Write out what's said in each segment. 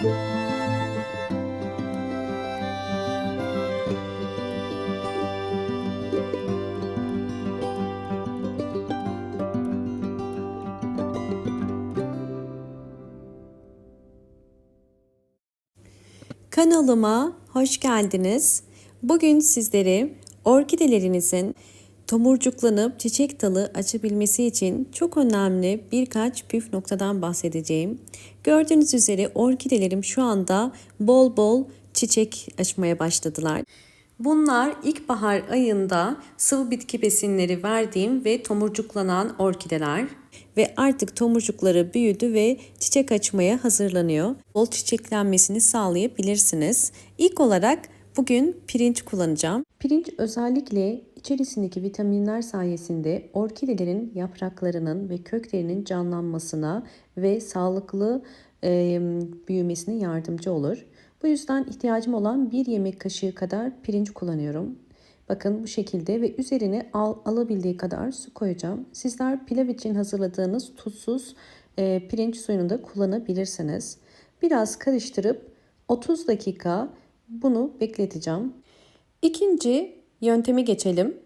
Kanalıma hoş geldiniz. Bugün sizleri orkidelerinizin tomurcuklanıp çiçek dalı açabilmesi için çok önemli birkaç püf noktadan bahsedeceğim. Gördüğünüz üzere orkidelerim şu anda bol bol çiçek açmaya başladılar. Bunlar ilkbahar ayında sıvı bitki besinleri verdiğim ve tomurcuklanan orkideler ve artık tomurcukları büyüdü ve çiçek açmaya hazırlanıyor. Bol çiçeklenmesini sağlayabilirsiniz. İlk olarak bugün pirinç kullanacağım. Pirinç özellikle içerisindeki vitaminler sayesinde orkidelerin yapraklarının ve köklerinin canlanmasına ve sağlıklı e, büyümesine yardımcı olur. Bu yüzden ihtiyacım olan bir yemek kaşığı kadar pirinç kullanıyorum. Bakın bu şekilde ve üzerine al, alabildiği kadar su koyacağım. Sizler pilav için hazırladığınız tuzsuz e, pirinç suyunu da kullanabilirsiniz. Biraz karıştırıp 30 dakika bunu bekleteceğim. İkinci yöntemi geçelim.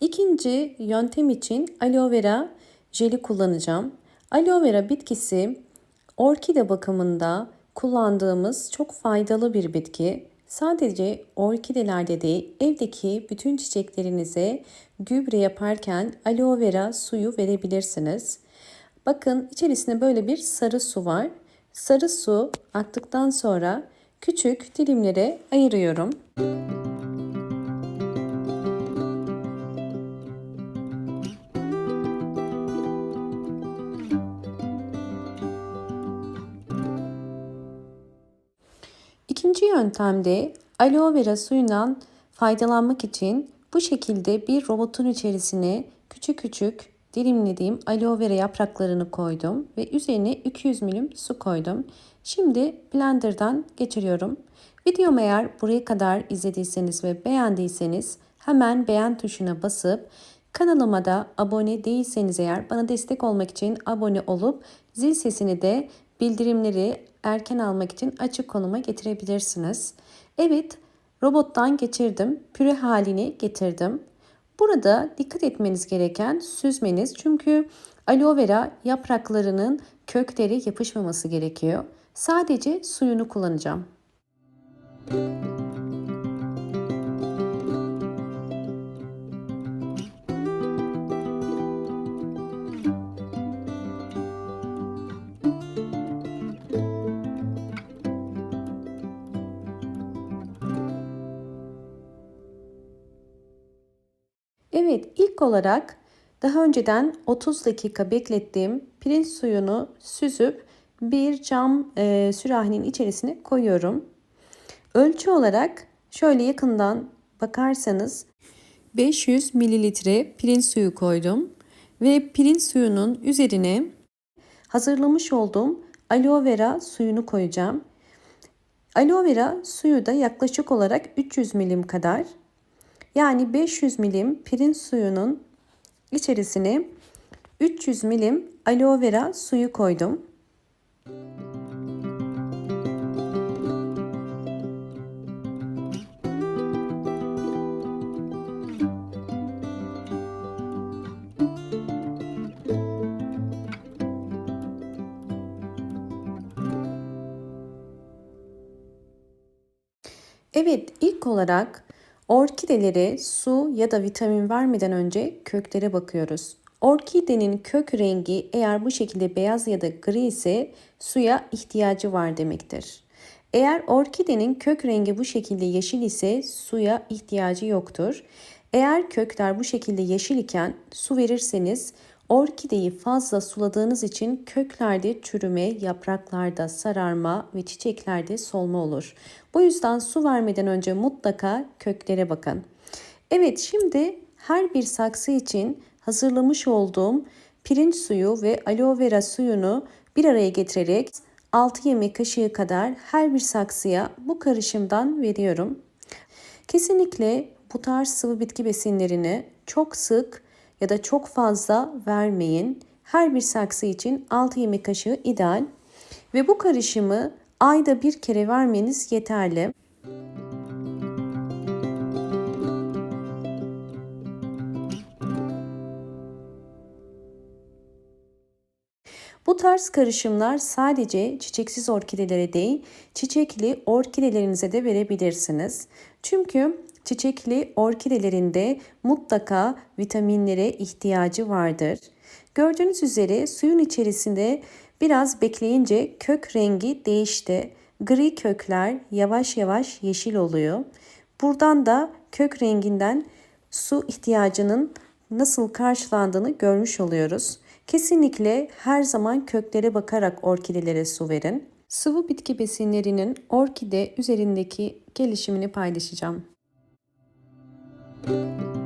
İkinci yöntem için aloe vera jeli kullanacağım. Aloe vera bitkisi orkide bakımında kullandığımız çok faydalı bir bitki. Sadece orkidelerde değil, evdeki bütün çiçeklerinize gübre yaparken aloe vera suyu verebilirsiniz. Bakın içerisinde böyle bir sarı su var. Sarı su aktıktan sonra küçük dilimlere ayırıyorum. İkinci yöntemde aloe vera suyundan faydalanmak için bu şekilde bir robotun içerisine küçük küçük dilimlediğim aloe vera yapraklarını koydum ve üzerine 200 milim su koydum. Şimdi blenderdan geçiriyorum. Videomu eğer buraya kadar izlediyseniz ve beğendiyseniz hemen beğen tuşuna basıp kanalıma da abone değilseniz eğer bana destek olmak için abone olup zil sesini de bildirimleri erken almak için açık konuma getirebilirsiniz. Evet, robottan geçirdim. Püre halini getirdim. Burada dikkat etmeniz gereken süzmeniz. Çünkü aloe vera yapraklarının kökleri yapışmaması gerekiyor. Sadece suyunu kullanacağım. Evet ilk olarak daha önceden 30 dakika beklettiğim pirinç suyunu süzüp bir cam e, sürahinin içerisine koyuyorum. Ölçü olarak şöyle yakından bakarsanız 500 mililitre pirinç suyu koydum ve pirinç suyunun üzerine hazırlamış olduğum aloe vera suyunu koyacağım. Aloe vera suyu da yaklaşık olarak 300 milim kadar yani 500 milim pirinç suyunun içerisine 300 milim aloe vera suyu koydum. Evet ilk olarak Orkidelere su ya da vitamin vermeden önce köklere bakıyoruz. Orkidenin kök rengi eğer bu şekilde beyaz ya da gri ise suya ihtiyacı var demektir. Eğer orkidenin kök rengi bu şekilde yeşil ise suya ihtiyacı yoktur. Eğer kökler bu şekilde yeşil iken su verirseniz Orkideyi fazla suladığınız için köklerde çürüme, yapraklarda sararma ve çiçeklerde solma olur. Bu yüzden su vermeden önce mutlaka köklere bakın. Evet şimdi her bir saksı için hazırlamış olduğum pirinç suyu ve aloe vera suyunu bir araya getirerek 6 yemek kaşığı kadar her bir saksıya bu karışımdan veriyorum. Kesinlikle bu tarz sıvı bitki besinlerini çok sık ya da çok fazla vermeyin. Her bir saksı için 6 yemek kaşığı ideal. Ve bu karışımı ayda bir kere vermeniz yeterli. Bu tarz karışımlar sadece çiçeksiz orkidelere değil, çiçekli orkidelerinize de verebilirsiniz. Çünkü çiçekli orkidelerinde mutlaka vitaminlere ihtiyacı vardır. Gördüğünüz üzere suyun içerisinde biraz bekleyince kök rengi değişti. Gri kökler yavaş yavaş yeşil oluyor. Buradan da kök renginden su ihtiyacının nasıl karşılandığını görmüş oluyoruz. Kesinlikle her zaman köklere bakarak orkidelere su verin. Sıvı bitki besinlerinin orkide üzerindeki gelişimini paylaşacağım. Música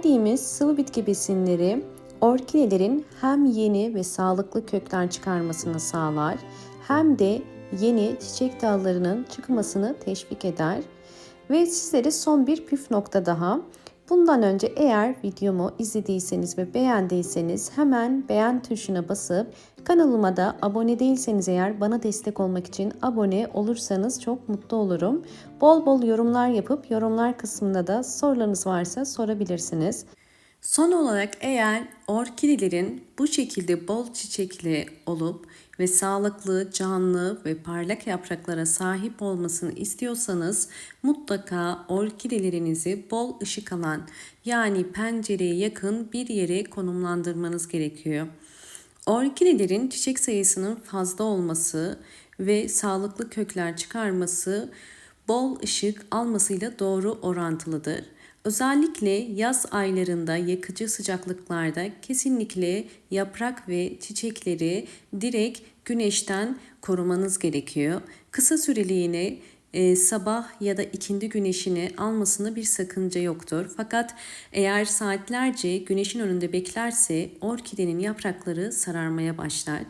Verdiğimiz sıvı bitki besinleri orkidelerin hem yeni ve sağlıklı kökler çıkarmasını sağlar hem de yeni çiçek dallarının çıkmasını teşvik eder. Ve sizlere son bir püf nokta daha. Bundan önce eğer videomu izlediyseniz ve beğendiyseniz hemen beğen tuşuna basıp kanalıma da abone değilseniz eğer bana destek olmak için abone olursanız çok mutlu olurum. Bol bol yorumlar yapıp yorumlar kısmında da sorularınız varsa sorabilirsiniz. Son olarak eğer orkidelerin bu şekilde bol çiçekli olup ve sağlıklı, canlı ve parlak yapraklara sahip olmasını istiyorsanız mutlaka orkidelerinizi bol ışık alan yani pencereye yakın bir yere konumlandırmanız gerekiyor. Orkidelerin çiçek sayısının fazla olması ve sağlıklı kökler çıkarması bol ışık almasıyla doğru orantılıdır. Özellikle yaz aylarında yakıcı sıcaklıklarda kesinlikle yaprak ve çiçekleri direkt güneşten korumanız gerekiyor. Kısa süreliğine e, sabah ya da ikindi güneşini almasında bir sakınca yoktur. Fakat eğer saatlerce güneşin önünde beklerse orkidenin yaprakları sararmaya başlar.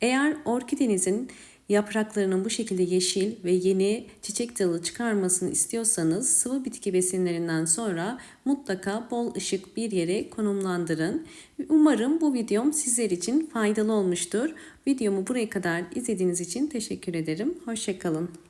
Eğer orkidenizin yapraklarının bu şekilde yeşil ve yeni çiçek dalı çıkarmasını istiyorsanız sıvı bitki besinlerinden sonra mutlaka bol ışık bir yere konumlandırın. Umarım bu videom sizler için faydalı olmuştur. Videomu buraya kadar izlediğiniz için teşekkür ederim. Hoşçakalın.